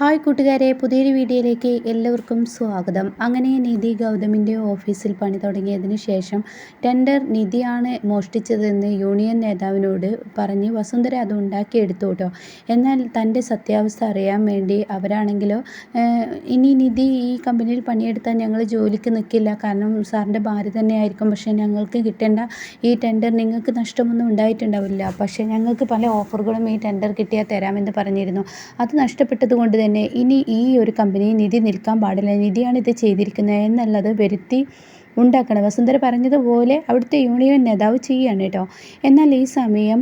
Hi കൂട്ടുകാരെ പുതിയൊരു വീഡിയോയിലേക്ക് എല്ലാവർക്കും സ്വാഗതം. അങ്ങനെ നിധി ഗൗതമിന്റെ ഓഫീസിൽ പണി തുടങ്ങിയതിന് ശേഷം ടെൻഡർ നിധിയാണ് മോഷ്ടിച്ചതെന്ന് യൂണിയൻ നേതാവിനോട് പറഞ്ഞ് വസുന്ധര അത് ഉണ്ടാക്കിയെടുത്തു കേട്ടോ. എന്നാൽ തന്റെ സത്യാവസ്ഥ അറിയാൻ വേണ്ടി അവരാണെങ്കിലോ ഇനി നിധി ഈ കമ്പനിയിൽ പണിയെടുത്താൽ ഞങ്ങൾ ജോലിക്ക് നിൽക്കില്ല. കാരണം സാറിന്റെ ഭാര്യ തന്നെയായിരിക്കും. പക്ഷേ ഞങ്ങൾക്ക് കിട്ടേണ്ട ഈ ടെൻഡർ നിങ്ങൾക്ക് നഷ്ടമൊന്നും ഉണ്ടായിട്ടുണ്ടാവില്ല. പക്ഷേ ഞങ്ങൾക്ക് പല ഓഫറുകളും ഈ ടെൻഡർ കിട്ടിയാൽ തരാമെന്ന് പറഞ്ഞിരുന്നു. അത് നഷ്ടപ്പെട്ടത് കൊണ്ട് തന്നെ ഇനി ഈ ഒരു കമ്പനി നിധി നിൽക്കാൻ പാടില്ല. നിധിയാണ് ഇത് ചെയ്തിരിക്കുന്നത് എന്നുള്ളത് വരുത്തി ഉണ്ടാക്കണം. വസുന്ധര പറഞ്ഞതുപോലെ അവിടുത്തെ യൂണിയൻ നേതാവ് ചെയ്യുകയാണ് കേട്ടോ. എന്നാൽ ഈ സമയം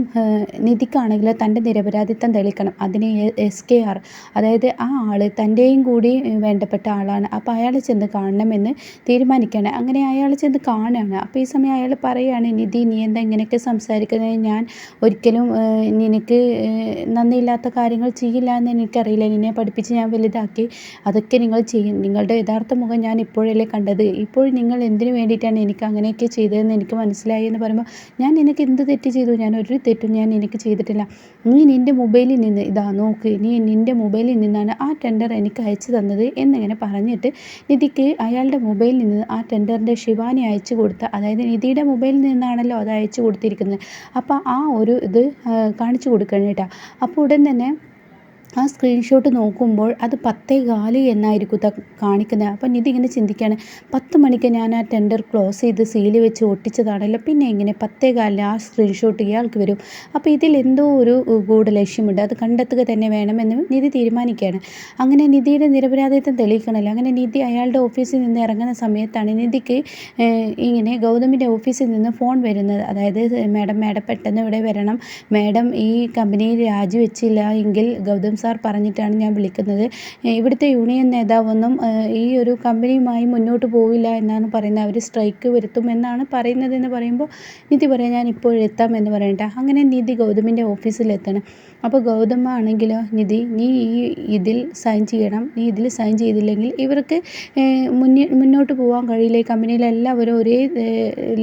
നിധിക്കാണെങ്കിൽ തന്റെ നിരപരാധിത്വം തെളിക്കണം. അതിന് എസ് കെ ആർ അതായത് ആ ആൾ തന്റെയും കൂടി വേണ്ടപ്പെട്ട ആളാണ്. അപ്പോൾ അയാൾ ചെന്ന് കാണണമെന്ന് തീരുമാനിക്കുകയാണ്. അങ്ങനെ അയാൾ ചെന്ന് കാണുകയാണ്. അപ്പോൾ ഈ സമയം അയാൾ പറയുകയാണ് നിധി നീ എന്താ ഇങ്ങനെയൊക്കെ സംസാരിക്കുന്നത്? ഞാൻ ഒരിക്കലും നിനക്ക് നന്ദിയില്ലാത്ത കാര്യങ്ങൾ ചെയ്യില്ല എന്ന് എനിക്കറിയില്ല. നിന്നെ പഠിപ്പിച്ച് ഞാൻ വലുതാക്കി. അതൊക്കെ നിങ്ങൾ ചെയ്യും. നിങ്ങളുടെ യഥാർത്ഥ മുഖം ഞാൻ ഇപ്പോഴല്ലേ കണ്ടത്. ഇപ്പോൾ നിങ്ങൾ എന്തിനു എന്തിനു വേണ്ടിയിട്ടാണ് എനിക്ക് അങ്ങനെയൊക്കെ ചെയ്തതെന്ന് എനിക്ക് മനസ്സിലായി എന്ന് പറയുമ്പോൾ ഞാൻ നിനക്ക് എന്ത് തെറ്റ് ചെയ്തു? ഞാൻ ഒരു തെറ്റും ഞാൻ എനിക്ക് ചെയ്തിട്ടില്ല. നീ നിന്റെ മൊബൈലിൽ നിന്ന് ഇതാ നോക്ക് നീ നിന്റെ മൊബൈലിൽ നിന്നാണ് ആ ടെൻഡർ എനിക്ക് അയച്ചു തന്നത് എന്നിങ്ങനെ പറഞ്ഞിട്ട് നിധിക്ക് അയാളുടെ മൊബൈലിൽ നിന്ന് ആ ടെൻഡറിന്റെ ശിവാനി അയച്ചു കൊടുത്ത അതായത് നിധിയുടെ മൊബൈലിൽ നിന്നാണല്ലോ അത് അയച്ചു കൊടുത്തിരിക്കുന്നത്. അപ്പോൾ ആ ഒരു ഇത് കാണിച്ചു കൊടുക്കണം കേട്ടോ. അപ്പോൾ ഉടൻ തന്നെ ആ സ്ക്രീൻഷോട്ട് നോക്കുമ്പോൾ അത് പത്തേ കാൽ എന്നായിരിക്കും കാണിക്കുന്നത്. അപ്പം ഇങ്ങനെ ചിന്തിക്കുകയാണ്. പത്ത് മണിക്ക് ഞാൻ ആ ടെൻഡർ ക്ലോസ് ചെയ്ത് സീൽ വെച്ച് ഒട്ടിച്ചതാണല്ലോ. പിന്നെ എങ്ങനെ പത്തേ കാലിൽ ആ സ്ക്രീൻഷോട്ട് ഇയാൾക്ക് വരും. അപ്പോൾ ഇതിൽ എന്തോ ഒരു ഗൂഢലക്ഷ്യമുണ്ട് അത് കണ്ടെത്തുക തന്നെ വേണമെന്ന് നിധി തീരുമാനിക്കുകയാണ്. അങ്ങനെ നിധിയുടെ നിരപരാധിത്വം തെളിയിക്കണമല്ലോ. അങ്ങനെ നിധി അയാളുടെ ഓഫീസിൽ നിന്ന് ഇറങ്ങുന്ന സമയത്താണ് നിധിക്ക് ഇങ്ങനെ ഗൗതമിന്റെ ഓഫീസിൽ നിന്ന് ഫോൺ വരുന്നത്. അതായത് മാഡം മാഡം പെട്ടെന്ന് ഇവിടെ വരണം. മാഡം ഈ കമ്പനിയിൽ രാജിവെച്ചില്ല എങ്കിൽ ഗൗതം സാർ പറഞ്ഞിട്ടാണ് ഞാൻ വിളിക്കുന്നത്. ഇവിടുത്തെ യൂണിയൻ നേതാവൊന്നും ഈ ഒരു കമ്പനിയുമായി മുന്നോട്ട് പോവില്ല എന്നാണ് പറയുന്നത്. അവർ സ്ട്രൈക്ക് വരുത്തും എന്നാണ് പറയുന്നതെന്ന് പറയുമ്പോൾ നിധി പറയാം ഞാൻ ഇപ്പോഴെത്താം എന്ന് പറയട്ടെ അങ്ങനെ നിധി ഗൗതമിന്റെ ഓഫീസിലെത്തണം അപ്പോൾ ഗൗതമ ആണെങ്കിലോ നിധി നീ ഈ ഇതിൽ സൈൻ ചെയ്യണം. നീ ഇതിൽ സൈൻ ചെയ്തില്ലെങ്കിൽ ഇവർക്ക് മുന്നേ മുന്നോട്ട് പോകാൻ കഴിയില്ല. ഈ കമ്പനിയിലെല്ലാവരും ഒരേ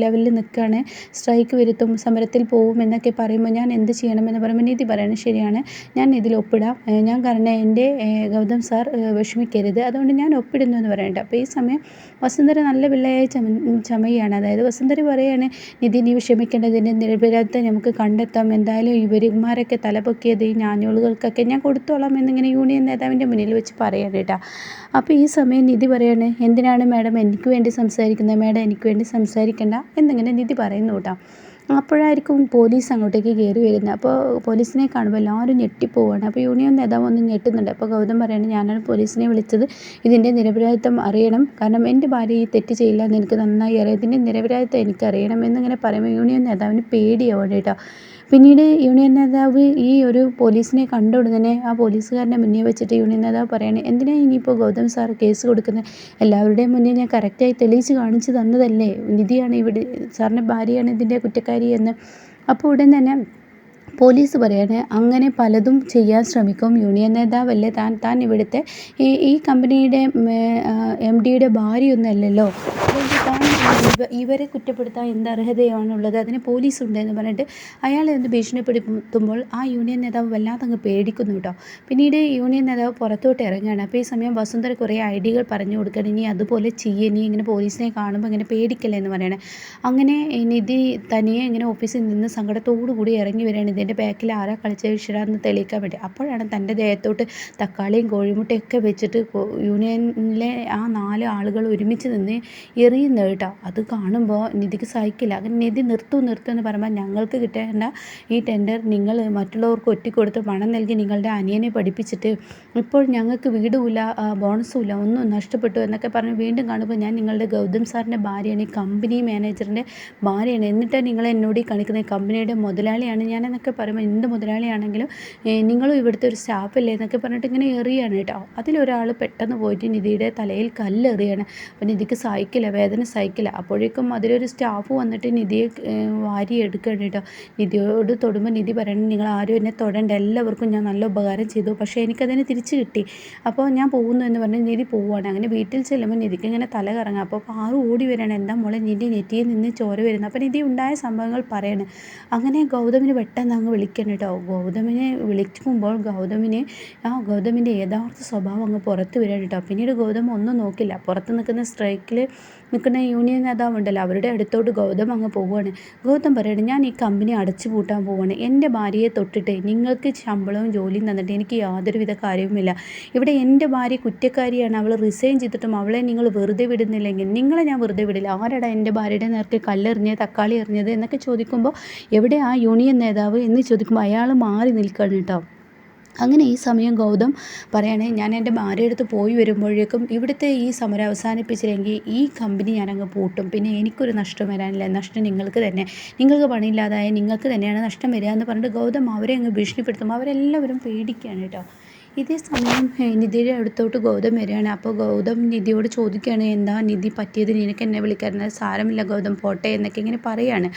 ലെവലിൽ നിൽക്കുകയാണ്. സ്ട്രൈക്ക് വരുത്തും സമരത്തിൽ പോകും എന്നൊക്കെ പറയുമ്പോൾ ഞാൻ എന്ത് ചെയ്യണമെന്ന് പറയുമ്പോൾ നിധി പറയണം ശരിയാണ്. ഞാൻ ഇതിൽ ഒപ്പിടാം. ഞാൻ കാരണം എന്റെ ഗൗതം സാർ വിഷമിക്കരുത്. അതുകൊണ്ട് ഞാൻ ഒപ്പിടുന്നു എന്ന് പറയുന്നുണ്ട്. അപ്പോൾ ഈ സമയം വസുന്ധര നല്ല പിള്ളയായി ചമ ചമയാണ്. അതായത് വസുന്ധര പറയുകയാണ് നിധി നീ വിഷമിക്കേണ്ടതിന്റെ നിരപരാധത്തെ നമുക്ക് കണ്ടെത്താം. എന്തായാലും ഇവരുമാരൊക്കെ തലപൊക്കിയത് ഈ ഞാഞ്ഞോളുകൾക്കൊക്കെ ഞാൻ കൊടുത്തോളാം എന്നിങ്ങനെ യൂണിയൻ നേതാവിന്റെ മുന്നിൽ വെച്ച് പറയാണ് കേട്ടോ. അപ്പോൾ ഈ സമയം നിധി പറയാണ് എന്തിനാണ് മാഡം എനിക്ക് വേണ്ടി സംസാരിക്കുന്നത്? മാഡം എനിക്ക് വേണ്ടി സംസാരിക്കണ്ട എന്നിങ്ങനെ നിധി പറയുന്നു കേട്ടോ. അപ്പോഴായിരിക്കും പോലീസ് അങ്ങോട്ടേക്ക് കയറി വരുന്നത്. അപ്പോൾ പോലീസിനെ കാണുമ്പോൾ എല്ലാവരും ഞെട്ടിപ്പോവാണ്. അപ്പോൾ യൂണിയൻ നേതാവ് ഒന്ന് ഞെട്ടുന്നുണ്ട്. അപ്പോൾ ഗൗതം പറയുകയാണ് ഞാനാണ് പോലീസിനെ വിളിച്ചത്. ഇതിന്റെ നിരപരാധിത്വം അറിയണം. കാരണം എന്റെ ഭാര്യ ഈ തെറ്റ് ചെയ്യില്ല എന്ന് എനിക്ക് നന്നായി അറിയാം. ഇതിന്റെ നിരപരാധിത്വം എനിക്കറിയണം എന്നിങ്ങനെ പറയുമ്പോൾ യൂണിയൻ നേതാവിന് പേടിയാവുകയാണ് കേട്ടോ. പിന്നീട് യൂണിയൻ നേതാവ് ഈ ഒരു പോലീസിനെ കണ്ട ഉടനെ ആ പോലീസുകാരനെ മുന്നിൽ വെച്ചിട്ട് യൂണിയൻ നേതാവ് പറയാണ് എന്തിനാണ് ഇനിയിപ്പോൾ ഗൗതം സാർ കേസ് കൊടുക്കുന്നത്? എല്ലാവരുടെയും മുന്നിൽ ഞാൻ കറക്റ്റായി തെളിയിച്ച് കാണിച്ചു തന്നതല്ലേ? നിധിയാണ് ഇവിടെ സാറിന്റെ ഭാര്യയാണ് ഇതിന്റെ കുറ്റക്കാരി എന്ന്. അപ്പോൾ ഉടൻ തന്നെ പോലീസ് പറയാണ് അങ്ങനെ പലതും ചെയ്യാൻ ശ്രമിക്കും. യൂണിയൻ നേതാവല്ലേ താൻ? താൻ ഇവിടുത്തെ ഈ ഈ കമ്പനിയുടെ എം ഡിയുടെ ഭാര്യയൊന്നുമല്ലല്ലോ ഇവരെ കുറ്റപ്പെടുത്താൻ എന്ത് അർഹതയാണുള്ളത്? അതിന് പോലീസ് ഉണ്ട് എന്ന് പറഞ്ഞിട്ട് അയാളെ ഒന്ന് ഭീഷണിപ്പെടുത്തുമ്പോൾ ആ യൂണിയൻ നേതാവ് വല്ലാതെ അങ്ങ് പേടിക്കുന്നു കേട്ടോ. പിന്നീട് യൂണിയൻ നേതാവ് പുറത്തോട്ട് ഇറങ്ങുകയാണ്. അപ്പോൾ ഈ സമയം വസുന്ധര കുറേ ഐഡിയകൾ പറഞ്ഞു കൊടുക്കണം ഇനി അതുപോലെ ചെയ്യേ നീ ഇങ്ങനെ പോലീസിനെ കാണുമ്പോൾ ഇങ്ങനെ പേടിക്കല്ലേ എന്ന് പറയണേ. അങ്ങനെ നിധി തനിയെ ഇങ്ങനെ ഓഫീസിൽ നിന്ന് സങ്കടത്തോടു കൂടി ഇറങ്ങി വരികയാണ്. ഇതിന്റെ ബാക്കിൽ ആരാ കളിച്ച വിഷയമാണെന്ന് തെളിയിക്കാൻ വേണ്ടി. അപ്പോഴാണ് തന്റെ ദേഹത്തോട്ട് തക്കാളിയും കോഴിമുട്ടയൊക്കെ വെച്ചിട്ട് യൂണിയനിലെ ആ നാല് ആളുകൾ ഒരുമിച്ച് നിന്ന് എറിയുന്നത് കേട്ടോ. അത് കാണുമ്പോൾ നിധിക്ക് സഹിക്കില്ല. അങ്ങനെ നിധി നിർത്തു നിർത്തു എന്ന് പറയുമ്പോൾ ഞങ്ങൾക്ക് കിട്ടേണ്ട ഈ ടെൻഡർ നിങ്ങൾ മറ്റുള്ളവർക്ക് ഒറ്റിക്കൊടുത്ത് പണം നൽകി നിങ്ങളുടെ അനിയനെ പഠിപ്പിച്ചിട്ട് ഇപ്പോൾ ഞങ്ങൾക്ക് വീടുമില്ല ബോണസുമില്ല ഒന്നും നഷ്ടപ്പെട്ടു എന്നൊക്കെ പറഞ്ഞ് വീണ്ടും കാണുമ്പോൾ ഞാൻ നിങ്ങളുടെ ഗൗതം സാറിന്റെ ഭാര്യയാണ് ഈ കമ്പനി മാനേജറിന്റെ ഭാര്യയാണ്. എന്നിട്ടാണ് നിങ്ങൾ എന്നോട് ഈ കാണിക്കുന്നത് കമ്പനിയുടെ മുതലാളിയാണ് ഞാനെന്നൊക്കെ പറയുമ്പോൾ എന്ത് മുതലാളിയാണെങ്കിലും നിങ്ങളും ഇവിടുത്തെ ഒരു സ്റ്റാഫല്ലേ എന്നൊക്കെ പറഞ്ഞിട്ട് ഇങ്ങനെ എറിയാണ് കേട്ടോ. അതിലൊരാൾ പെട്ടെന്ന് പോയിട്ട് നിധിയുടെ തലയിൽ കല്ലെറിയാണ്. അപ്പോൾ നിധിക്ക് സഹിക്കില്ല വേദന സഹിക്കില്ല. നോക്കില്ല അപ്പോഴേക്കും അതിലൊരു സ്റ്റാഫ് വന്നിട്ട് നിധിയെ വാരി എടുക്കുകയാണ് കേട്ടോ. നിധിയോട് തൊടുമ്പോൾ നിധി പറയണം നിങ്ങൾ ആരും എന്നെ തൊടണ്ട. എല്ലാവർക്കും ഞാൻ നല്ല ഉപകാരം ചെയ്തു. പക്ഷേ എനിക്കതിന് തിരിച്ച് കിട്ടി. അപ്പോൾ ഞാൻ പോകുന്നു എന്ന് പറഞ്ഞ് നിധി പോവുകയാണ്. അങ്ങനെ വീട്ടിൽ ചെല്ലുമ്പോൾ നിധിക്ക് ഇങ്ങനെ തല കറങ്ങാം അപ്പോൾ പാറു ഓടി വരികയാണ് എന്താ മോളെ നിധി നെറ്റിയിൽ നിന്ന് ചോര വരുന്നത് അപ്പോൾ നിധി ഉണ്ടായ സംഭവങ്ങൾ പറയണം. അങ്ങനെ ഗൗതമിന് പെട്ടെന്ന് അങ്ങ് വിളിക്കണം കേട്ടോ. ഗൗതമിനെ വിളിക്കുമ്പോൾ ഗൗതമിനെ ആ ഗൗതമിന്റെ യഥാർത്ഥ സ്വഭാവം അങ്ങ് പുറത്ത് വരാൻ കേട്ടോ. പിന്നീട് ഗൗതം ഒന്നും നോക്കില്ല. പുറത്ത് നിൽക്കുന്ന സ്ട്രൈക്കിൽ നിൽക്കുന്ന യൂണിയൻ നേതാവുണ്ടല്ലോ. അവരുടെ അടുത്തോട്ട് ഗൗതം അങ്ങ് പോവുകയാണ്. ഗൗതം പറയണം ഞാൻ ഈ കമ്പനി അടച്ചു പൂട്ടാൻ പോവുകയാണ്. എന്റെ ഭാര്യയെ തൊട്ടിട്ട് നിങ്ങൾക്ക് ശമ്പളവും ജോലിയും തന്നിട്ട് എനിക്ക് യാതൊരുവിധ കാര്യവുമില്ല. ഇവിടെ എന്റെ ഭാര്യ കുറ്റക്കാരിയാണ്. അവൾ റിസൈൻ ചെയ്തിട്ടും അവളെ നിങ്ങൾ വെറുതെ വിടുന്നില്ലെങ്കിൽ നിങ്ങളെ ഞാൻ വെറുതെ വിടില്ല. ആരടാ എന്റെ ഭാര്യയുടെ നേർക്ക് കല്ലെറിഞ്ഞത് തക്കാളി എറിഞ്ഞത് എന്നൊക്കെ ചോദിക്കുമ്പോൾ എവിടെ ആ യൂണിയൻ നേതാവ് എന്ന് ചോദിക്കുമ്പോൾ അയാൾ മാറി നിൽക്കണം കേട്ടോ. അങ്ങനെ ഈ സമയം ഗൗതം പറയണേ ഞാൻ എന്റെ ഭാര്യയടുത്ത് പോയി വരുമ്പോഴേക്കും ഇവിടുത്തെ ഈ സമരം അവസാനിപ്പിച്ചില്ലെങ്കിൽ ഈ കമ്പനി ഞാനങ്ങ് പൂട്ടും. പിന്നെ എനിക്കൊരു നഷ്ടം വരാനില്ല. നഷ്ടം നിങ്ങൾക്ക് തന്നെ. നിങ്ങൾക്ക് പണിയില്ലാതായ നിങ്ങൾക്ക് തന്നെയാണ് നഷ്ടം വരിക എന്ന് പറഞ്ഞിട്ട് ഗൗതം അവരെ അങ്ങ് ഭീഷണിപ്പെടുത്തും. അവരെല്ലാവരും പേടിക്കുകയാണ് കേട്ടോ. ഇതേ സമയം നിധിയുടെ അടുത്തോട്ട് ഗൗതം വരികയാണ്. അപ്പോൾ ഗൗതം നിധിയോട് ചോദിക്കുകയാണ് എന്താ നിധി പറ്റിയത്? നിനക്ക് എന്നെ വിളിക്കാറുണ്ട് സാരമില്ല ഗൗതം പോട്ടെ എന്നൊക്കെ ഇങ്ങനെ പറയുകയാണ്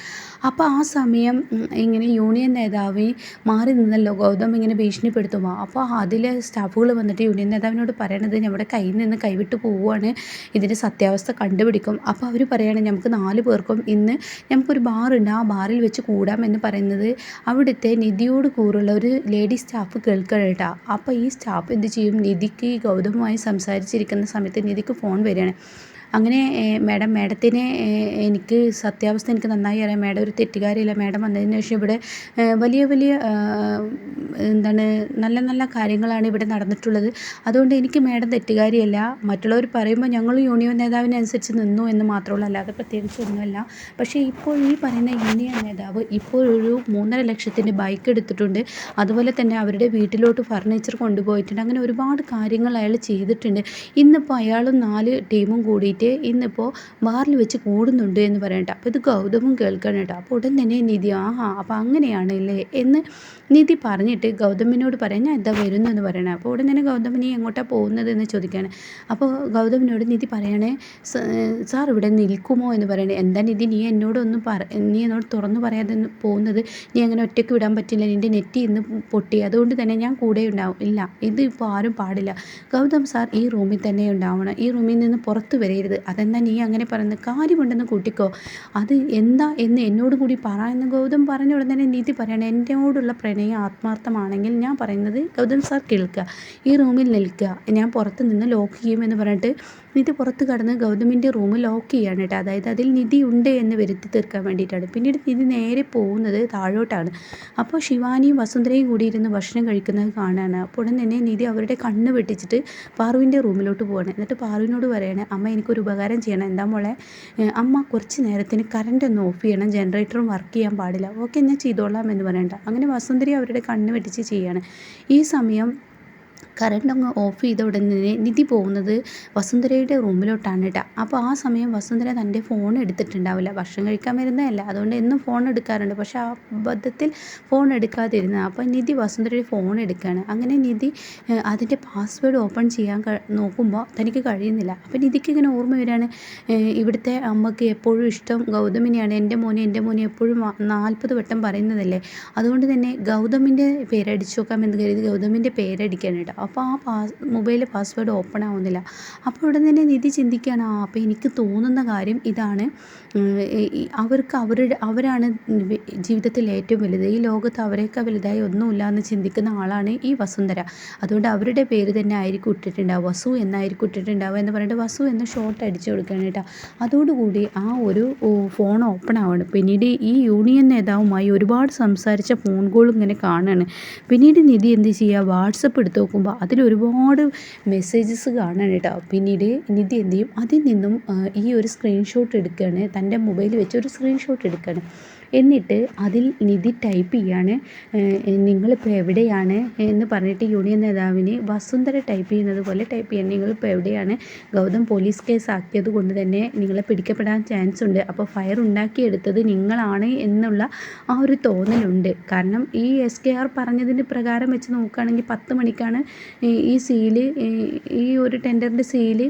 അപ്പോൾ ആ സമയം ഇങ്ങനെ യൂണിയൻ നേതാവ് മാറി നിന്നല്ലോ. ഗൗതം ഇങ്ങനെ ഭീഷണിപ്പെടുത്തുമോ അപ്പോൾ അതിലെ സ്റ്റാഫുകൾ വന്നിട്ട് യൂണിയൻ നേതാവിനോട് പറയണത് നമ്മുടെ കയ്യിൽ നിന്ന് കൈവിട്ട് പോവുകയാണ്. ഇതിന്റെ സത്യാവസ്ഥ കണ്ടുപിടിക്കും. അപ്പോൾ അവർ പറയുകയാണ് നമുക്ക് നാല് പേർക്കും ഇന്ന് നമുക്കൊരു ബാറുണ്ട് ആ ബാറിൽ വെച്ച് കൂടാം എന്ന് പറയുന്നത് അവിടുത്തെ നിധിയോട് കൂറുള്ള ഒരു ലേഡി സ്റ്റാഫ് കേൾക്കണം കേട്ടോ അപ്പോൾ ഈ സ്റ്റാഫ് എന്ത് ചെയ്യും? നിധിക്ക് ഗൗതമുമായി സംസാരിച്ചിരിക്കുന്ന സമയത്ത് നിധിക്ക് ഫോൺ വരികയാണ്. അങ്ങനെ മാഡം മാഡത്തിനെ എനിക്ക് സത്യാവസ്ഥ എനിക്ക് നന്നായി അറിയാം. മാഡം ഒരു തെറ്റുകാരിയല്ല. മാഡം വന്നതിന് ശേഷം ഇവിടെ വലിയ വലിയ എന്താണ് നല്ല നല്ല കാര്യങ്ങളാണ് ഇവിടെ നടന്നിട്ടുള്ളത്. അതുകൊണ്ട് എനിക്ക് മാഡം തെറ്റുകാരിയല്ല. മറ്റുള്ളവർ പറയുമ്പോൾ ഞങ്ങൾ യൂണിയൻ നേതാവിനനുസരിച്ച് നിന്നു എന്ന് മാത്രമുള്ളൂ അല്ലാതെ പ്രത്യേകിച്ച് ഒന്നുമല്ല. പക്ഷേ ഇപ്പോൾ ഈ പറയുന്ന യൂണിയൻ നേതാവ് ഇപ്പോൾ ഒരു മൂന്നര ലക്ഷത്തിന്റെ ബൈക്ക് എടുത്തിട്ടുണ്ട്. അതുപോലെ തന്നെ അവരുടെ വീട്ടിലോട്ട് ഫർണിച്ചർ കൊണ്ടുപോയിട്ടുണ്ട്. അങ്ങനെ ഒരുപാട് കാര്യങ്ങൾ അയാൾ ചെയ്തിട്ടുണ്ട്. ഇന്നിപ്പോൾ അയാളും നാല് ടീമും കൂടിയിട്ട് ഇന്നിപ്പോൾ ബാറിൽ വെച്ച് കൂടുന്നുണ്ട് എന്ന് പറയണ്ട അപ്പോൾ ഇത് ഗൗതമും കേൾക്കണം കേട്ടോ അപ്പോൾ ഉടൻ തന്നെ നിധി ആഹാ അപ്പോൾ അങ്ങനെയാണല്ലേ എന്ന് നിധി പറഞ്ഞിട്ട് ഗൗതമിനോട് പറയാം ഞാൻ എന്താ വരുന്നു എന്ന് പറയണേ. അപ്പോൾ ഉടൻ തന്നെ ഗൗതം എങ്ങോട്ടാണ് പോകുന്നത് എന്ന് ചോദിക്കുകയാണ് അപ്പോൾ ഗൗതമിനോട് നിധി പറയണേ സാർ ഇവിടെ നിൽക്കുമോ എന്ന് പറയണേ. എന്താ നിധി നീ എന്നോടൊന്നും പറ നീ എന്നോട് തുറന്നു പറയാതെ പോകുന്നത് നീ അങ്ങനെ ഒറ്റയ്ക്ക് വിടാൻ പറ്റില്ല. നിന്റെ നെറ്റി ഇന്ന് പൊട്ടി. അതുകൊണ്ട് തന്നെ ഞാൻ കൂടെ ഉണ്ടാവും. ഇല്ല ഇത് ഇപ്പോൾ ആരും പാടില്ല. ഗൗതം സാർ ഈ റൂമിൽ തന്നെ ഉണ്ടാവണം. ഈ റൂമിൽ നിന്ന് പുറത്ത് വരരുത് അതെന്താ നീ അങ്ങനെ പറയുന്നത്? കാര്യമുണ്ടെന്ന് കൂട്ടിക്കോ. അത് എന്താ എന്ന് എന്നോട് കൂടി പറ എന്ന് ഗൗതം പറഞ്ഞ ഉടൻ തന്നെ നീതി പറയണം. എന്നോടുള്ള പ്രണയം ആത്മാർത്ഥമാണെങ്കിൽ ഞാൻ പറയുന്നത് ഗൗതം സാർ കേൾക്കുക. ഈ റൂമിൽ നിൽക്കുക. ഞാൻ പുറത്ത് നിന്ന് ലോക്ക് ചെയ്യുമെന്ന് പറഞ്ഞിട്ട് നിധി പുറത്ത് കടന്ന് ഗൗതമിന്റെ റൂം ലോക്ക് ചെയ്യാണ് കേട്ടോ. അതായത് അതിൽ നിധി ഉണ്ട് എന്ന് വരുത്തി തീർക്കാൻ വേണ്ടിയിട്ടാണ്. പിന്നീട് നിധി നേരെ പോകുന്നത് താഴോട്ടാണ്. അപ്പോൾ ശിവാനിയും വസുന്ധരയും കൂടി ഇരുന്ന് ഭക്ഷണം കഴിക്കുന്നത് കാണാനാണ്. അപ്പോൾ ഉടൻ തന്നെ നിധി അവരുടെ കണ്ണ് വെട്ടിച്ചിട്ട് പാറുവിന്റെ റൂമിലോട്ട് പോവാണ്. എന്നിട്ട് പാറുവിനോട് പറയാണ് അമ്മ എനിക്കൊരു ഉപകാരം ചെയ്യണം. എന്താ മോളെ? അമ്മ കുറച്ച് നേരത്തിന് കറണ്ട് ഒന്ന് ഓഫ് ചെയ്യണം. ജനറേറ്ററും വർക്ക് ചെയ്യാൻ പാടില്ല. ഓക്കെ ഞാൻ ചെയ്തോളാം എന്ന് പറയണ്ട. അങ്ങനെ വസുന്ധരി അവരുടെ കണ്ണ് വെട്ടിച്ച് ചെയ്യാണ്. ഈ സമയം കറണ്ട് അങ്ങ് ഓഫ് ചെയ്ത ഉടനെ നിധി പോകുന്നത് വസുന്ധരയുടെ റൂമിലോട്ടാണ് കേട്ടോ അപ്പോൾ ആ സമയം വസുന്ധര തന്റെ ഫോൺ എടുത്തിട്ടുണ്ടാവില്ല. ഭക്ഷണം കഴിക്കാൻ വരുന്നതല്ല. അതുകൊണ്ട് എന്നും ഫോൺ എടുക്കാറുണ്ട്. പക്ഷേ ആ അബദ്ധത്തിൽ ഫോൺ എടുക്കാതിരുന്നത്. അപ്പോൾ നിധി വസുന്ധരയുടെ ഫോൺ എടുക്കുകയാണ്. അങ്ങനെ നിധി അതിന്റെ പാസ്വേഡ് ഓപ്പൺ ചെയ്യാൻ നോക്കുമ്പോൾ തനിക്ക് കഴിയുന്നില്ല. അപ്പോൾ നിധിക്ക് ഇങ്ങനെ ഓർമ്മ വരികയാണ്. ഇവിടുത്തെ അമ്മയ്ക്ക് എപ്പോഴും ഇഷ്ടം ഗൗതമിനെയാണ്. എന്റെ മോനെ എന്റെ മോനെ എപ്പോഴും നാൽപ്പത് വട്ടം പറയുന്നതല്ലേ? അതുകൊണ്ട് തന്നെ ഗൗതമിന്റെ പേരടിച്ചു നോക്കാം എന്ന് കരുതി ഗൗതമിന്റെ പേരടിക്കാൻ കേട്ടോ അപ്പോൾ ആ പാസ് മൊബൈൽ പാസ്വേഡ് ഓപ്പൺ ആവുന്നില്ല. അപ്പോൾ ഉടൻ തന്നെ നിധി ചിന്തിക്കുകയാണ് ആ അപ്പോൾ എനിക്ക് തോന്നുന്ന കാര്യം ഇതാണ്. അവർക്ക് അവരുടെ അവരാണ് ജീവിതത്തിൽ ഏറ്റവും വലുത്. ഈ ലോകത്ത് അവരെയൊക്കെ വലുതായി ഒന്നുമില്ല എന്ന് ചിന്തിക്കുന്ന ആളാണ് ഈ വസുന്ധര. അതുകൊണ്ട് അവരുടെ പേര് തന്നെ ആയിരിക്കും ഇട്ടിട്ടുണ്ടാവുക. വസു എന്നായിരിക്കും ഇട്ടിട്ടുണ്ടാവുക എന്ന് പറഞ്ഞിട്ട് വസു എന്ന് ഷോർട്ട് അടിച്ചു കൊടുക്കുകയാണ് കേട്ടോ. അതോടുകൂടി ആ ഒരു ഫോൺ ഓപ്പൺ ആവാണ്. പിന്നീട് ഈ യൂണിയൻ നേതാവുമായി ഒരുപാട് സംസാരിച്ച ഫോൺ കോൾ ഇങ്ങനെ കാണുകയാണ്. പിന്നീട് നിധി എന്ത് ചെയ്യുക? വാട്സപ്പ് എടുത്ത് നോക്കുമ്പോൾ അതിൽ ഒരുപാട് മെസ്സേജസ് കാണാൻ കേട്ടോ. പിന്നീട് നിധി എന്ത് ചെയ്യും? അതിൽ നിന്നും ഈ ഒരു സ്ക്രീൻഷോട്ട് എടുക്കുകയാണ്. തന്റെ മൊബൈൽ വെച്ച് ഒരു സ്ക്രീൻഷോട്ട് എടുക്കുകയാണ്. എന്നിട്ട് അതിൽ നിധി ടൈപ്പ് ചെയ്യാണ്. നിങ്ങളിപ്പോൾ എവിടെയാണ് എന്ന് പറഞ്ഞിട്ട് യൂണിയൻ നേതാവിന് വസുന്ധര ടൈപ്പ് ചെയ്യുന്നത് പോലെ ടൈപ്പ് ചെയ്യാൻ നിങ്ങളിപ്പോൾ എവിടെയാണ്? ഗൗതം പോലീസ് കേസ് ആക്കിയത് കൊണ്ട് തന്നെ നിങ്ങളെ പിടിക്കപ്പെടാൻ ചാൻസ് ഉണ്ട്. അപ്പോൾ ഫയർ ഉണ്ടാക്കിയെടുത്തത് നിങ്ങളാണ് എന്നുള്ള ആ ഒരു തോന്നലുണ്ട്. കാരണം ഈ എസ് കെ ആർ പറഞ്ഞതിന് പ്രകാരം വെച്ച് നോക്കുകയാണെങ്കിൽ പത്ത് മണിക്കാണ് ഈ സീൽ ഈ ഒരു ടെൻഡറിന്റെ സീൽ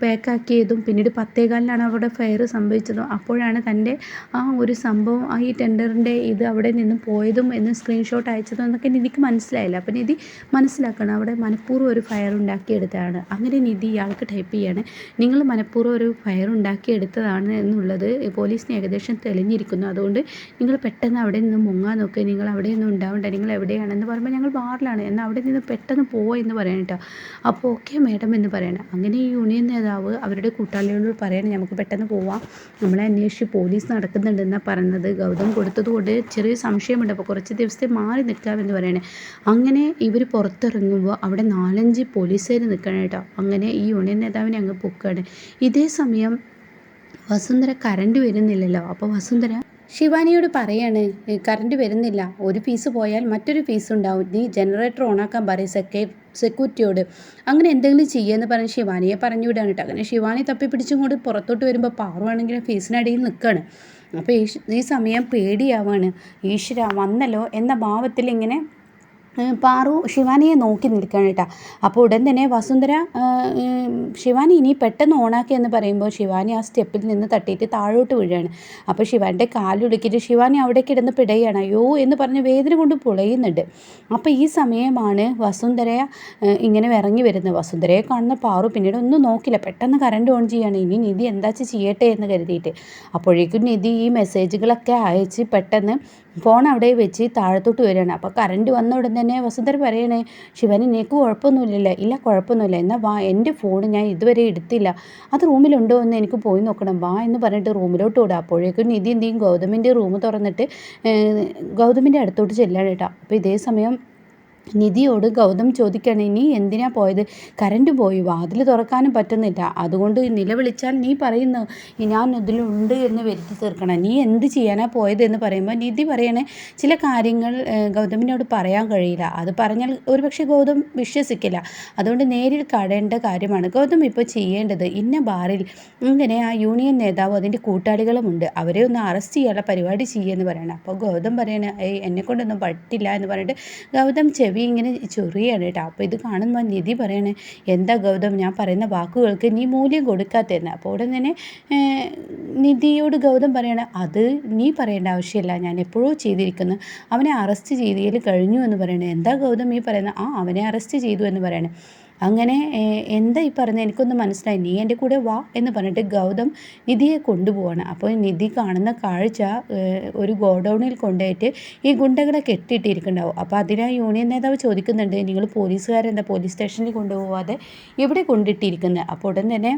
പാക്കാക്കിയതും പിന്നീട് പത്തേകാലിനാണ് അവിടെ ഫയർ സംഭവിച്ചതും. അപ്പോഴാണ് തന്റെ ആ ഒരു സംഭവം ആ ഈ ടെൻഡറിന്റെ ഇത് അവിടെ നിന്ന് പോയതും എന്ന് സ്ക്രീൻഷോട്ട് അയച്ചതും എന്നൊക്കെ നിധിക്ക് മനസ്സിലായില്ല. അപ്പോൾ നിധി മനസ്സിലാക്കണം അവിടെ മനഃപൂർവം ഒരു ഫയർ ഉണ്ടാക്കിയെടുത്തതാണ്. അങ്ങനെ നിധി ഇയാൾക്ക് ടൈപ്പ് ചെയ്യാണ്. നിങ്ങൾ മനഃപൂർവം ഒരു ഫയർ ഉണ്ടാക്കിയെടുത്തതാണ് എന്നുള്ളത് പോലീസിന് ഏകദേശം തെളിഞ്ഞിരിക്കുന്നു. അതുകൊണ്ട് നിങ്ങൾ പെട്ടെന്ന് അവിടെ നിന്ന് മുങ്ങാൻ നോക്കുക നിങ്ങൾ അവിടെ ഒന്നും ഉണ്ടാവണ്ട. നിങ്ങൾ എവിടെയാണെന്ന് പറയുമ്പോൾ ഞങ്ങൾ ബാറിലാണ് എന്നാൽ അവിടെ നിന്ന് പെട്ടെന്ന് പോവുക എന്ന് പറയണം കേട്ടോ അപ്പോൾ ഓക്കെ മാഡം എന്ന് പറയണം. അങ്ങനെ ഈ യൂണിയൻ നേതാവ് അവരുടെ കൂട്ടാളികളോട് പറയണം നമുക്ക് പെട്ടെന്ന് പോവാം. നമ്മളെ അന്വേഷിച്ച് പോലീസ് നടക്കുന്നുണ്ടെന്നാണ് പറഞ്ഞത് ഗൗതം കൊടുത്തതുകൊണ്ട് ചെറിയ സംശയമുണ്ട്. അപ്പോൾ കുറച്ച് ദിവസത്തെ മാറി നിൽക്കാമെന്ന് പറയണേ. അങ്ങനെ ഇവർ പുറത്തിറങ്ങുമ്പോൾ അവിടെ നാലഞ്ച് പോലീസുകാർ നിൽക്കണം കേട്ടോ. അങ്ങനെ ഈ യൂണിയൻ നേതാവിനെ അങ്ങ് പൊക്കുകയാണ്. ഇതേ സമയം വസുന്ധര കറണ്ട് വരുന്നില്ലല്ലോ. അപ്പോൾ വസുന്ധര ശിവാനിയോട് പറയാണ് കറണ്ട് വരുന്നില്ല. ഒരു പീസ് പോയാൽ മറ്റൊരു പീസ് ഉണ്ടാവും. നീ ജനറേറ്റർ ഓണാക്കാൻ പറയും സെക്രട്ടറി സെക്യൂരിറ്റിയോട്. അങ്ങനെ എന്തെങ്കിലും ചെയ്യുമെന്ന് പറഞ്ഞ് ശിവാനിയെ പറഞ്ഞു വിടാണ് കേട്ടോ. അങ്ങനെ ശിവാനി തപ്പി പിടിച്ചും കൊണ്ട് പുറത്തോട്ട് വരുമ്പോൾ പാറുവാണെങ്കിൽ ഫീസിനടിയിൽ നിൽക്കുകയാണ് അപ്പോൾ ഈ സമയം പേടിയാവാണ്. ഈശ്വര വന്നല്ലോ എന്ന ഭാവത്തിൽ ഇങ്ങനെ പാറു ശിവാനിയെ നോക്കി നിൽക്കുകയാണ് കേട്ടോ. അപ്പോൾ ഉടൻ തന്നെ വസുന്ധര ശിവാനി ഇനി പെട്ടെന്ന് ഓണാക്കി എന്ന് പറയുമ്പോൾ ശിവാനി ആ സ്റ്റെപ്പിൽ നിന്ന് തട്ടിയിട്ട് താഴോട്ട് വീഴുകയാണ് അപ്പോൾ ശിവാന്റെ കാലുടുക്കിയിട്ട് ശിവാനി അവിടെ കിടന്ന് പിടയാണ് അയ്യോ എന്ന് പറഞ്ഞ് വേദന കൊണ്ട് പുളയുന്നുണ്ട്. അപ്പോൾ ഈ സമയമാണ് വസുന്ധര ഇങ്ങനെ ഇറങ്ങി വരുന്നത്. വസുന്ധരയെ കാണുന്ന പാറു പിന്നീട് ഒന്നും നോക്കില്ല. പെട്ടെന്ന് കറണ്ട് ഓൺ ചെയ്യാണ് ഇനി നിധി എന്താ ചെയ്യട്ടെ എന്ന് കരുതിയിട്ട്. അപ്പോഴേക്കും നിധി ഈ മെസ്സേജുകളൊക്കെ അയച്ച് പെട്ടെന്ന് ഫോൺ അവിടെ വെച്ച് താഴത്തോട്ട് വരികയാണ്. അപ്പോൾ കറണ്ട് വന്ന ഉടൻ തന്നെ വസുന്ധര പറയണേ ശിവൻ നിനക്ക് കുഴപ്പമൊന്നുമില്ലല്ലേ. ഇല്ല കുഴപ്പമൊന്നുമില്ല. എന്നാൽ വാ എന്റെ ഫോൺ ഞാൻ ഇതുവരെ എടുത്തില്ല. അത് റൂമിലുണ്ടോ എന്ന് എനിക്ക് പോയി നോക്കണം. വാ എന്ന് പറഞ്ഞിട്ട് റൂമിലോട്ട് വിടാം അപ്പോഴേക്കും നിധി എന്ത് ഗൗതമിന്റെ റൂം തുറന്നിട്ട് ഗൗതമിന്റെ അടുത്തോട്ട് ചെല്ലാണ് കേട്ടോ. അപ്പോൾ ഇതേ സമയം നിധിയോട് ഗൗതം ചോദിക്കണം ഇനി എന്തിനാ പോയത്? കറണ്ട് പോയി വാതിൽ തുറക്കാനും പറ്റുന്നില്ല. അതുകൊണ്ട് നിലവിളിച്ചാൽ നീ പറയുന്നു ഞാൻ ഇതിലുണ്ട് എന്ന് വരുത്തി തീർക്കണം. നീ എന്ത് ചെയ്യാനാ പോയത്? എന്ന് പറയുമ്പോൾ നിധി പറയണേ ചില കാര്യങ്ങൾ ഗൗതമിനോട് പറയാൻ കഴിയില്ല. അത് പറഞ്ഞാൽ ഒരുപക്ഷെ ഗൗതം വിശ്വസിക്കില്ല. അതുകൊണ്ട് നേരിൽ കടേണ്ട കാര്യമാണ് ഗൗതം ഇപ്പോൾ ചെയ്യേണ്ടത്. ഇന്ന ബാറിൽ ഇങ്ങനെ ആ യൂണിയൻ നേതാവ് അതിന്റെ കൂട്ടാളികളുമുണ്ട് അവരെ ഒന്ന് അറസ്റ്റ് ചെയ്യാനുള്ള പരിപാടി ചെയ്യുമെന്ന് പറയണം. അപ്പോൾ ഗൗതം പറയണേ ഏയ് എന്നെ കൊണ്ടൊന്നും പറ്റില്ല എന്ന് പറഞ്ഞിട്ട് ഗൗതം ചെവി ചെവി ഇങ്ങനെ ചൊറിയാണ് കേട്ടോ അപ്പോൾ ഇത് കാണുമ്പോൾ നിധി പറയണേ എന്താ ഗൗതം ഞാൻ പറയുന്ന വാക്കുകൾക്ക് നീ മൂല്യം കൊടുക്കാത്തതെന്ന്. അപ്പോൾ ഉടൻ തന്നെ നിധിയോട് ഗൗതം പറയണ അത് നീ പറയേണ്ട ആവശ്യമില്ല. ഞാൻ എപ്പോഴോ ചെയ്തിരിക്കുന്നു. അവനെ അറസ്റ്റ് ചെയ്തതിൽ കഴിഞ്ഞു എന്ന് പറയണേ. എന്താ ഗൗതം ഈ പറയുന്നത് ആ അവനെ അറസ്റ്റ് ചെയ്തു എന്ന് പറയണേ. അങ്ങനെ എന്താ ഈ പറഞ്ഞത് എനിക്കൊന്ന് മനസ്സിലായി. നീ എന്റെ കൂടെ വാ എന്ന് പറഞ്ഞിട്ട് ഗൗതം നിധിയെ കൊണ്ടുപോവാണ്. അപ്പോൾ നിധി കാണുന്ന കാഴ്ച ഒരു ഗോഡൗണിൽ കൊണ്ടുപോയിട്ട് ഈ ഗുണ്ടകളെ കെട്ടിയിട്ടിരിക്കുന്നുണ്ടാവും. അപ്പോൾ അതിനാ യൂണിയൻ നേതാവ് ചോദിക്കുന്നുണ്ട് നിങ്ങൾ പോലീസുകാരെന്താ പോലീസ് സ്റ്റേഷനിൽ കൊണ്ടുപോവാതെ ഇവിടെ കൊണ്ടിട്ടിരിക്കുന്നത് അപ്പോൾ ഉടൻ തന്നെ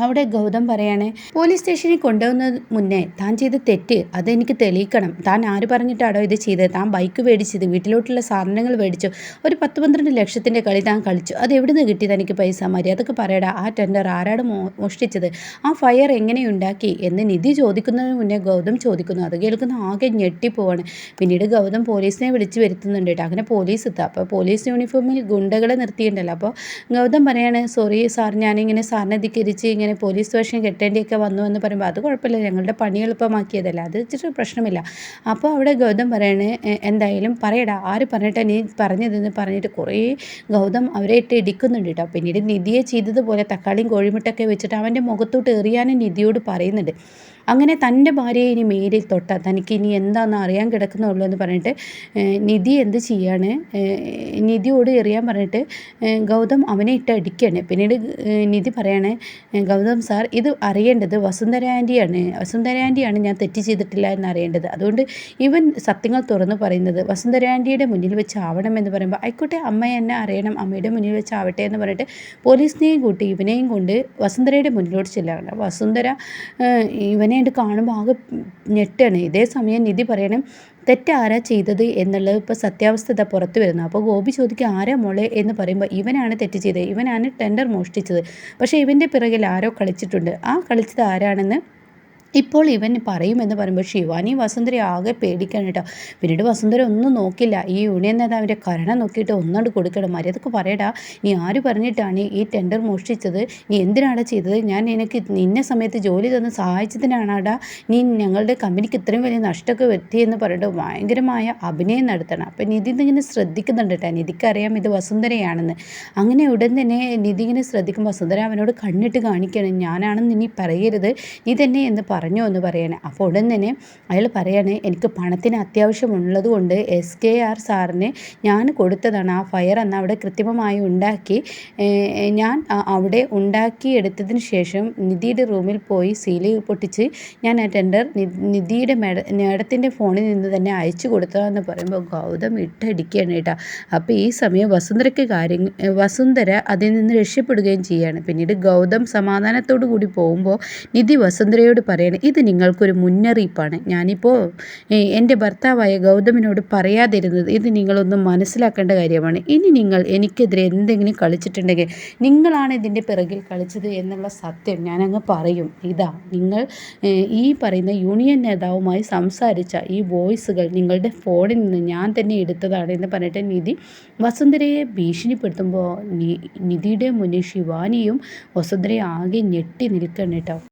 അവിടെ ഗൗതം പറയാണ് പോലീസ് സ്റ്റേഷനിൽ കൊണ്ടുവന്നത് മുന്നേ താൻ ചെയ്ത തെറ്റ് അതെനിക്ക് തെളിയിക്കണം. താൻ ആര് പറഞ്ഞിട്ടാണോ ഇത് ചെയ്തത്? താൻ ബൈക്ക് മേടിച്ചത് വീട്ടിലോട്ടുള്ള സാധനങ്ങൾ മേടിച്ചു ഒരു പത്ത് പന്ത്രണ്ട് ലക്ഷത്തിന്റെ കളി താൻ കളിച്ചു. അത് എവിടെ നിന്ന് കിട്ടി തനിക്ക് പൈസ? മര്യാദയ്ക്ക് പറയടാ ആ ടെൻഡർ ആരാണ് മോഷ്ടിച്ചത്? ആ ഫയർ എങ്ങനെ ഉണ്ടാക്കി? എന്ന് നിധി ചോദിക്കുന്നതിന് മുന്നേ ഗൗതം ചോദിക്കുന്നു. അത് കേൾക്കുന്ന ആകെ ഞെട്ടിപ്പോവാണ്. പിന്നീട് ഗൗതം പോലീസിനെ വിളിച്ചു വരുത്തുന്നുണ്ട് കേട്ടോ. അങ്ങനെ പോലീസ് എത്തുക അപ്പോൾ പോലീസ് യൂണിഫോമിൽ ഗുണ്ടകളെ നിർത്തിയിട്ടുണ്ടല്ലോ. അപ്പോൾ ഗൗതം പറയാണ് സോറി സാർ ഞാനിങ്ങനെ സാറിനെ ധിക്കരിച്ച് ഇങ്ങനെ പോലീസ് സ്റ്റേഷൻ കെട്ടേണ്ടിയൊക്കെ വന്നു എന്ന് പറയുമ്പോൾ അത് കുഴപ്പമില്ല. ഞങ്ങളുടെ പണി എളുപ്പമാക്കിയതല്ല? അത് ഇച്ചിരി പ്രശ്നമില്ല. അപ്പോൾ അവിടെ ഗൗതം പറയണേ എന്തായാലും പറയടാ ആര് പറഞ്ഞിട്ടാ നീ പറഞ്ഞതെന്ന് പറഞ്ഞിട്ട് കുറേ ഗൗതം അവരെ ഇട്ട് ഇടിക്കുന്നുണ്ട് കേട്ടോ പിന്നീട് നിധിയെ ചെയ്തതുപോലെ തക്കാളിയും കോഴിമുട്ടൊക്കെ വെച്ചിട്ട് അവന്റെ മുഖത്തോട്ട് എറിയാനും നിധിയോട് പറയുന്നുണ്ട്. അങ്ങനെ തന്റെ ഭാര്യയെ ഇനി മേലിൽ തൊട്ട. തനിക്ക് ഇനി എന്താണെന്ന് അറിയാൻ കിടക്കുന്നുള്ളൂ എന്ന് പറഞ്ഞിട്ട് നിധി എന്ത് ചെയ്യാണ്? നിധിയോട് എറിയാൻ പറഞ്ഞിട്ട് ഗൗതം അവനെ ഇട്ട് അടിക്കുകയാണ് പിന്നീട് നിധി പറയാണ് ഗൗതം സാർ ഇത് അറിയേണ്ടത് വസുന്ധര ആന്റിയാണ്. വസുന്ധര ആന്റിയാണ് ഞാൻ തെറ്റ് ചെയ്തിട്ടില്ല എന്ന് അറിയേണ്ടത്. അതുകൊണ്ട് ഇവൻ സത്യങ്ങൾ തുറന്നു പറയുന്നത് വസുന്ധര ആന്റിയുടെ മുന്നിൽ വെച്ച് ആവണം എന്ന് പറയുമ്പോൾ ആയിക്കോട്ടെ അമ്മ എന്നെ അറിയണം അമ്മയുടെ മുന്നിൽ വെച്ച് ആവട്ടെ എന്ന് പറഞ്ഞിട്ട് പോലീസിനെയും കൂട്ടി ഇവനെയും കൊണ്ട് വസുന്ധരയുടെ മുന്നിലോട്ട് ചെല്ലാണ് വസുന്ധര ഇവനെ ആയിട്ട് കാണുമ്പോൾ ആകെ ഞെട്ടാണ്. ഇതേ സമയം നിധി പറയണം തെറ്റാരാ ചെയ്തത്? എന്നുള്ളത് ഇപ്പോൾ സത്യാവസ്ഥത പുറത്തു വരുന്നു. അപ്പോൾ ഗോപി ചോദിക്കുക ആരാ മോളെ? എന്ന് പറയുമ്പോൾ ഇവനാണ് തെറ്റ് ചെയ്തത്. ഇവനാണ് ടെൻഡർ മോഷ്ടിച്ചത്. പക്ഷേ ഇവന്റെ പിറകിൽ ആരോ കളിച്ചിട്ടുണ്ട്. ആ കളിച്ചത് ആരാണെന്ന് ഇപ്പോൾ ഇവൻ പറയുമെന്ന് പറയുമ്പോൾ ശിവാനി വസുന്ധര ആകെ പേടിക്കണം കേട്ടോ. പിന്നീട് വസുന്ധര ഒന്നും നോക്കില്ല. ഈ യൂണിയൻ നേതാവിന്റെ കരണം നോക്കിയിട്ട് ഒന്നുകൊണ്ട് കൊടുക്കണം. മര്യാദയ്ക്ക് പറയടാ നീ ആര് പറഞ്ഞിട്ടാണ് ഈ ടെൻഡർ മോഷ്ടിച്ചത്? നീ എന്തിനാണ് ചെയ്തത്? ഞാൻ നിനക്ക് നിന്നെ സമയത്ത് ജോലി തന്ന് സഹായിച്ചതിനാണാടാ. നീ ഞങ്ങളുടെ കമ്പനിക്ക് ഇത്രയും വലിയ നഷ്ടമൊക്കെ വരുത്തിയെന്ന് പറഞ്ഞിട്ട് ഭയങ്കരമായ അഭിനയം നടത്തണം. അപ്പം നിധി ഇതിങ്ങനെ ശ്രദ്ധിക്കുന്നുണ്ട് കേട്ടോ. നിധിക്കറിയാം ഇത് വസുന്ധരയാണെന്ന്. അങ്ങനെ ഉടൻ തന്നെ നിധി ഇങ്ങനെ ശ്രദ്ധിക്കും വസുന്ധര അവനോട് കണ്ണിട്ട് കാണിക്കണം ഞാനാണെന്ന് ഇനി പറയരുത്. നീ തന്നെ എന്ന് പറഞ്ഞോ എന്ന് പറയണേ. അപ്പോൾ ഉടൻ തന്നെ അയാൾ പറയാണ് എനിക്ക് പണത്തിന് അത്യാവശ്യമുള്ളത് കൊണ്ട് എസ് കെ ആർ സാറിന് ഞാൻ കൊടുത്തതാണ്. ആ ഫയർ അന്ന് അവിടെ കൃത്രിമമായി ഉണ്ടാക്കി ഞാൻ അവിടെ ഉണ്ടാക്കി എടുത്തതിന് ശേഷം നിധിയുടെ റൂമിൽ പോയി സീൽ പൊട്ടിച്ച് ഞാൻ ആ ടെൻഡർ നിധിയുടെ മേഡ മേഡത്തിന്റെ ഫോണിൽ നിന്ന് തന്നെ അയച്ചു കൊടുത്തതെന്ന് പറയുമ്പോൾ ഗൗതം ഇട്ടടിക്കുകയാണ് കേട്ടോ. അപ്പോൾ ഈ സമയം വസുന്ധരയ്ക്ക് കാര്യം വസുന്ധര അതിൽ നിന്ന് രക്ഷപ്പെടുകയും ചെയ്യുകയാണ് പിന്നീട് ഗൗതം സമാധാനത്തോടു കൂടി പോകുമ്പോൾ നിധി വസുന്ധരയോട് പറയണം ഇത് നിങ്ങൾക്കൊരു മുന്നറിയിപ്പാണ്. ഞാനിപ്പോൾ എന്റെ ഭർത്താവായ ഗൗതമിനോട് പറയാതിരുന്നത് ഇത് നിങ്ങളൊന്ന് മനസ്സിലാക്കേണ്ട കാര്യമാണ്. ഇനി നിങ്ങൾ എനിക്കെതിരെ എന്തെങ്കിലും കളിച്ചിട്ടുണ്ടെങ്കിൽ നിങ്ങളാണ് ഇതിന്റെ പിറകിൽ കളിച്ചത് എന്നുള്ള സത്യം ഞാനങ്ങ് പറയും. ഇതാ നിങ്ങൾ ഈ പറയുന്ന യൂണിയൻ നേതാവുമായി സംസാരിച്ച ഈ വോയിസുകൾ നിങ്ങളുടെ ഫോണിൽ നിന്ന് ഞാൻ തന്നെ എടുത്തതാണ് എന്ന് പറഞ്ഞിട്ട് നിധി വസുന്ധരയെ ഭീഷണിപ്പെടുത്തുമ്പോൾ നിധിയുടെ മുന്നിൽ ശിവാനിയും വസുന്ധരയെ ആകെ ഞെട്ടി നിൽക്കണം കേട്ടോ.